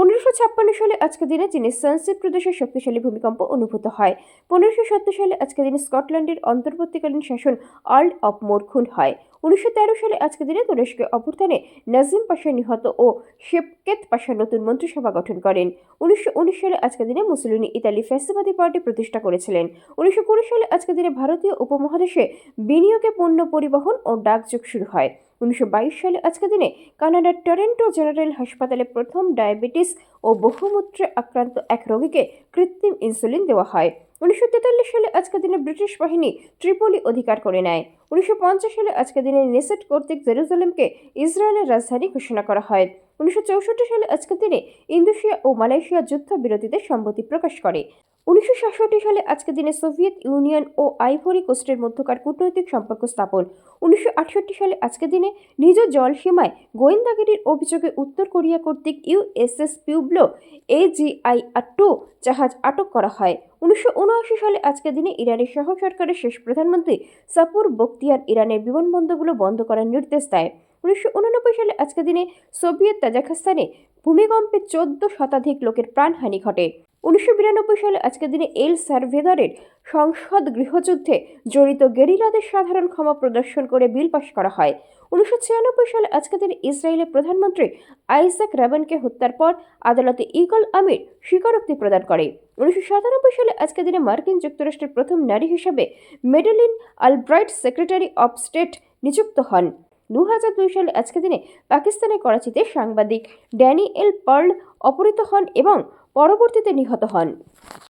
পনেরোশো ছাপ্পান্ন সালে আজকের দিনে চীনের সানসেট প্রদেশে শক্তিশালী ভূমিকম্প অনুভূত হয়, পনেরোশো সত্তর সালে আজকের দিনে স্কটল্যান্ডের অন্তর্বর্তীকালীন শাসন আর্ল অফ মোর খুন হয়। উনিশশো তেরো সালে আজকের দিনে তুরস্কের অভ্যুত্থানে নাজিম পাশা নিহত ও শেপকেত পাশা নতুন মন্ত্রিসভা গঠন করেন। উনিশশো উনিশ সালে আজকের দিনে মুসলিনি ইতালি ফ্যাসিবাদী পার্টি প্রতিষ্ঠা করেছিলেন। উনিশশো কুড়ি সালে আজকের দিনে ভারতীয় উপমহাদেশে বিনিয়োগে পণ্য পরিবহন ও ডাকযোগ শুরু হয়। উনিশশো বাইশ সালে আজকের দিনে কানাডার টরেন্টো জেনারেল হাসপাতালে প্রথম ডায়াবেটিস ও বহুমূত্রে আক্রান্ত এক রোগীকে কৃত্রিম ইনসুলিন দেওয়া হয়। উনিশশো তেতাল্লিশ সালে আজকের দিনে ব্রিটিশ বাহিনী ত্রিপোলি অধিকার করে নেয়। উনিশশো পঞ্চাশ সালে আজকের দিনে নেসেট কর্তৃক জেরুজালেমকে ইসরায়েলের রাজধানী ঘোষণা করা হয়। উনিশশো চৌষট্টি সালে আজকের দিনে ইন্দোনেশিয়া ও মালয়েশিয়া যুদ্ধবিরতিতে সম্মতি প্রকাশ করে। উনিশশো সাতষট্টি সালে আজকের দিনে সোভিয়েত ইউনিয়ন ও আইভরি কোস্টের মধ্যকার কূটনৈতিক সম্পর্ক স্থাপন। উনিশশো আটষট্টি সালে আজকের দিনে নিজ জলসীমায় গোয়েন্দাগিরির অভিযোগে উত্তর কোরিয়া কর্তৃক ইউএসএস পিউব্লো এজিআই টু জাহাজ আটক করা হয়। উনিশশো উনআশি সালে আজকের দিনে ইরানের সহ সরকারের শেষ প্রধানমন্ত্রী সাপুর বখতিয়ার ইরানের বিমানবন্দরগুলো বন্ধ করার নির্দেশ দেয়। উনিশশো উননব্বই সালে আজকের দিনে সোভিয়েত তাজাকিস্তানে ভূমিকম্পে চোদ্দ শতাধিক লোকের প্রাণহানি ঘটে। উনিশশো বিরানব্বই সালে আজকের দিনে এল সার্ভেদারের সংসদ গৃহযুদ্ধে জড়িত গেরিলাদের সাধারণ ক্ষমা প্রদর্শন করে বিল পাশ করা হয়। উনিশশো ছিয়ানব্বই সালে আজকের দিনে ইসরায়েলের প্রধানমন্ত্রী আইজাক রাবেনকে হত্যার পর আদালতে ইগল আমির স্বীকারোক্তি প্রদান করে। উনিশশো সাতানব্বই সালে আজকের দিনে মার্কিন যুক্তরাষ্ট্রের প্রথম নারী হিসাবে Madeleine Albright, secretary of state নিযুক্ত হন। দু হাজার দুই সালে আজকের দিনে পাকিস্তানের করাচিতে সাংবাদিক ড্যানি এল পার্ল অপহৃত হন এবং পরবর্তীতে নিহত হন।